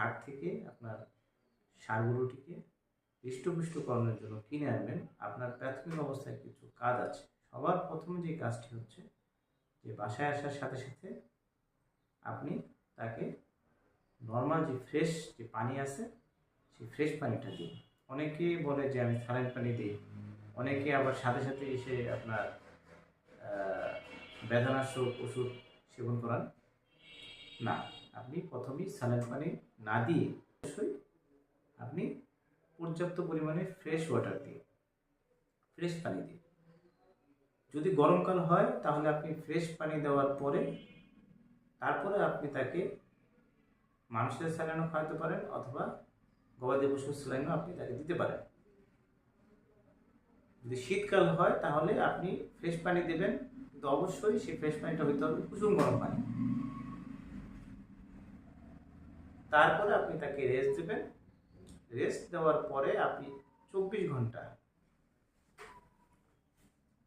হাট থেকে আপনার সারগুলোটিকে হৃষ্টপুষ্টকরণের জন্য কিনে আনবেন। আপনার প্রাথমিক অবস্থায় কিছু কাজ আছে। সবার প্রথমে যে কাজটি হচ্ছে যে বাসায় আসার সাথে সাথে আপনি তাকে নর্মাল যে ফ্রেশ যে পানি আছে, সেই ফ্রেশ পানিটা দিন। অনেকে বলে যে আমি স্যালাইন পানি দিই। অনেকে আবার সাথে সাথে এসে আপনার বেদনাশক ওষুধ সেবন করান। না, আপনি প্রথমেই স্যালাইন পানি না দিয়ে অবশ্যই আপনি পর্যাপ্ত পরিমাণে ফ্রেশ ওয়াটার দিয়ে ফ্রেশ পানি দিয়ে। যদি গরমকাল হয়, তাহলে আপনি ফ্রেশ পানি দেওয়ার পরে, তারপরে আপনি তাকে মানুষের স্যালাইনও খাওয়াতে পারেন অথবা গবাদি পশুর স্যালাইনও আপনি তাকে দিতে পারেন। যদি শীতকাল হয়, তাহলে আপনি ফ্রেশ পানি দেবেন, কিন্তু অবশ্যই সেই ফ্রেশ পানিটা হইতে হবে কুসুম গরম পানি। তারপরে আপনি তাকে রেস্ট দেবেন। রেস্ট দেওয়ার পরে আপনি চব্বিশ ঘণ্টা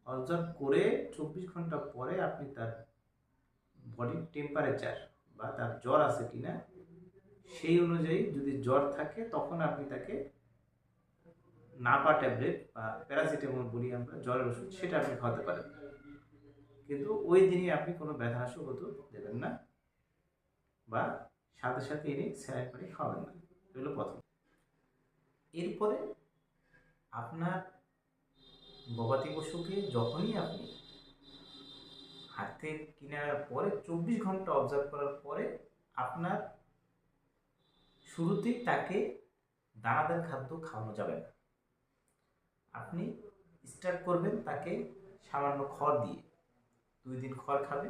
অবজার্ভ করে চব্বিশ ঘণ্টা পরে আপনি তার বডির টেম্পারেচার বা তার জ্বর আছে কিনা, সেই অনুযায়ী যদি জ্বর থাকে, তখন আপনি তাকে নাপা ট্যাবলেট বা প্যারাসিটামল বলি আমরা, জ্বরের ওষুধ সেটা আপনি খাওয়াতে পারেন। কিন্তু ওই দিনই আপনি কোনো ব্যথা ব্যথানাশক ওষুধ দেবেন না বা সাথে সাথে এনে স্যালাইন করে খাওয়াবেন না। এগুলো প্রথম। এরপরে আপনার গবাদি পশুকে যখনই আপনি হাতে কেনার পরে চব্বিশ ঘণ্টা অবজার্ভ করার পরে আপনার শুরুতেই তাকে দানাদার খাদ্য খাওয়ানো যাবে না। আপনি স্টার্ট করবেন তাকে সামান্য খড় দিয়ে। দুই দিন খড় খাবে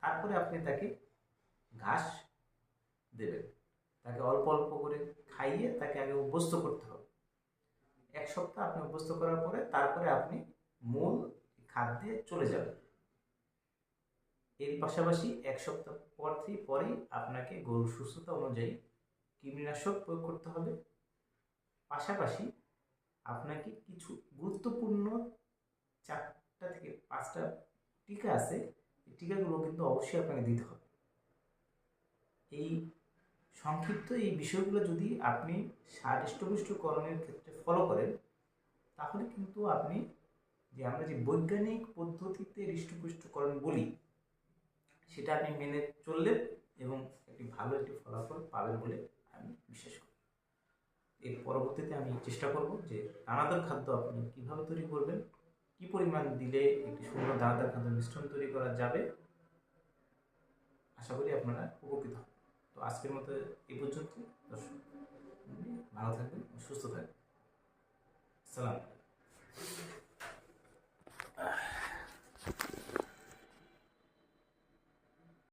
তারপরে আপনি তাকে ঘাস দেবেন। তাকে অল্প অল্প করে খাইয়ে তাকে আগে অভ্যস্ত করতে হবে। এক সপ্তাহ আপনি অভ্যস্ত করার পরে তারপরে আপনি মূল খাদ্যে চলে যাবেন। এর পাশাপাশি এক সপ্তাহ পর থেকে পরেই আপনাকে গরুর সুস্থতা অনুযায়ী কীটনাশক প্রয়োগ করতে হবে। পাশাপাশি আপনাকে কিছু গুরুত্বপূর্ণ চারটা থেকে পাঁচটা টিকা আছে। এই টিকাগুলো কিন্তু অবশ্যই আপনাকে দিতে হবে। এই সংক্ষিপ্ত এই বিষয়গুলো যদি আপনি হৃষ্টপুষ্টকরণের ক্ষেত্রে ফলো করেন, তাহলে কিন্তু আপনি যে আমরা যে বৈজ্ঞানিক পদ্ধতিতে হৃষ্টপুষ্টকরণ বলি, সেটা আপনি মেনে চললেন এবং একটি ভালো একটি ফলাফল পাবেন বলে আমি বিশ্বাস করি। এর পরবর্তীতে আমি চেষ্টা করব যে দানাদার খাদ্য আপনি কীভাবে তৈরি করবেন, কি পরিমাণ দিলে একটি সুন্দর দানাদার খাদ্য মিশ্রণ তৈরি করা যাবে, আশা করি আপনারা উপকৃত হবেন। তো আজকের মতো এই পর্যন্ত দর্শক ভালো থাকবেন সুস্থ থাকবেন। সালাম